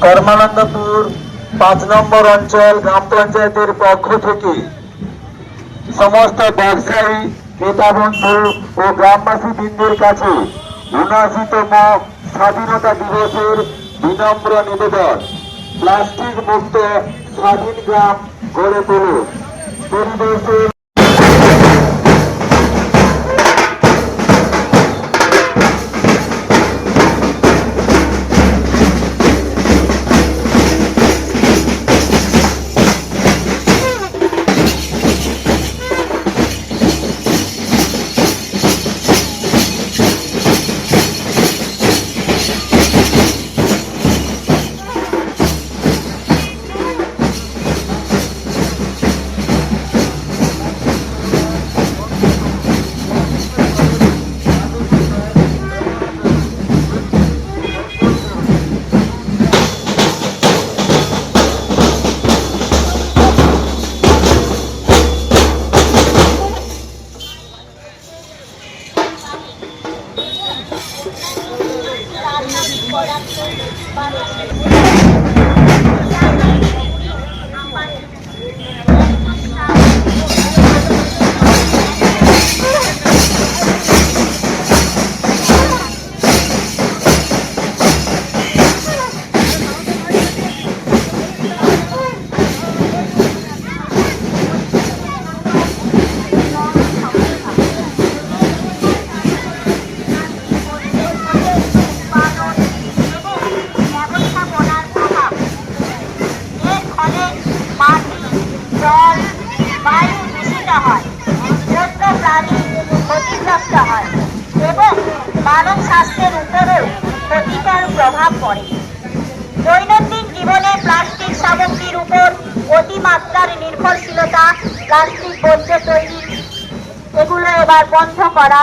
কর্মানন্দপুর পাঁচ নম্বর অঞ্চল গ্রাম পঞ্চায়েতের পক্ষ থেকে সমস্ত ব্যবসায়ী ক্রেতা বন্ধু ও গ্রামবাসী বৃন্দের কাছে উনআশিতম স্বাধীনতা দিবসের বিনম্র নিবেদন। প্লাস্টিক মুক্ত স্বাধীন গ্রাম গড়ে তোলে। পরিবেশের ব্যবস্থাপনার নির্ভরশীলতা প্লাস্টিক বর্জ্য তৈরি, এগুলো এবার বন্ধ করা।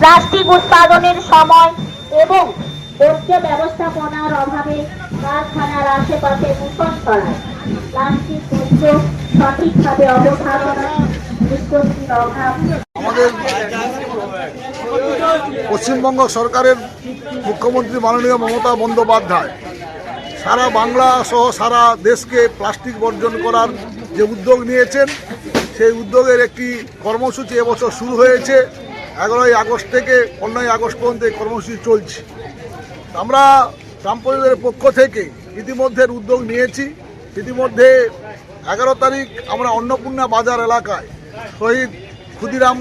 প্লাস্টিক উৎপাদনের সময় এবং বর্জ্য ব্যবস্থাপনার অভাবে কারখানার আশেপাশে দূষণ ছড়ায়। প্লাস্টিক বর্জ্য সঠিকভাবে আমাদের পশ্চিমবঙ্গ সরকারের মুখ্যমন্ত্রী মাননীয় মমতা বন্দ্যোপাধ্যায় সারা বাংলা সহ সারা দেশকে প্লাস্টিক বর্জন করার যে উদ্যোগ নিয়েছেন, সেই উদ্যোগের একটি কর্মসূচি এবছর শুরু হয়েছে। এগারোই আগস্ট থেকে পনেরোই আগস্ট পর্যন্ত এই কর্মসূচি চলছে। আমরা গ্রাম পরিষদের পক্ষ থেকে ইতিমধ্যে উদ্যোগ নিয়েছি। ইতিমধ্যে এগারো তারিখ আমরা অন্নপূর্ণা বাজার এলাকায় শহীদ ক্ষুদিরাম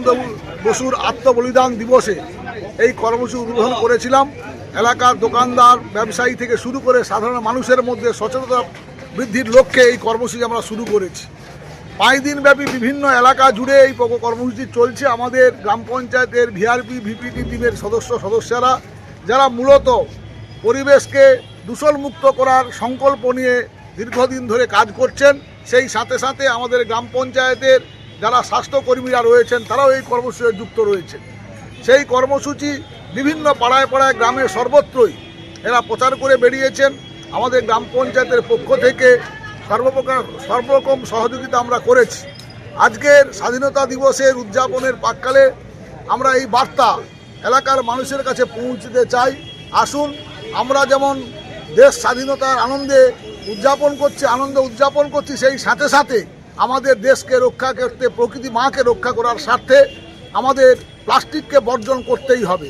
বসুর আত্মবলিদান দিবসে এই কর্মসূচি উদ্বোধন করেছিলাম। এলাকার দোকানদার, ব্যবসায়ী থেকে শুরু করে সাধারণ মানুষের মধ্যে সচেতনতা বৃদ্ধির লক্ষ্যে এই কর্মসূচি আমরা শুরু করেছি। পাঁচ দিনব্যাপী বিভিন্ন এলাকা জুড়ে এই কর্মসূচি চলছে। আমাদের গ্রাম পঞ্চায়েতের ভিআরপি, ভিপিটি টিমের সদস্য, সদস্যরা, যারা মূলত পরিবেশকে দূষণমুক্ত করার সংকল্প নিয়ে দীর্ঘদিন ধরে কাজ করছেন, সেই সাথে সাথে আমাদের গ্রাম পঞ্চায়েতের যারা স্বাস্থ্যকর্মীরা রয়েছেন, তারাও এই কর্মসূচিতে যুক্ত রয়েছেন। সেই কর্মসূচি বিভিন্ন পাড়ায় পাড়ায় গ্রামের সর্বত্রই এরা প্রচার করে বেরিয়েছেন। আমাদের গ্রাম পঞ্চায়েতের পক্ষ থেকে সর্বপ্রকার, সর্বরকম সহযোগিতা আমরা করেছি। আজকের স্বাধীনতা দিবসের উদযাপনের প্রাককালে আমরা এই বার্তা এলাকার মানুষের কাছে পৌঁছতে চাই। আসুন, আমরা যেমন দেশ স্বাধীনতার আনন্দে উদযাপন করছি, আনন্দ উদযাপন করছি, সেই সাথে সাথে আমাদের দেশকে রক্ষা করতে, প্রকৃতি মাকে রক্ষা করার স্বার্থে আমাদের প্লাস্টিককে বর্জন করতেই হবে।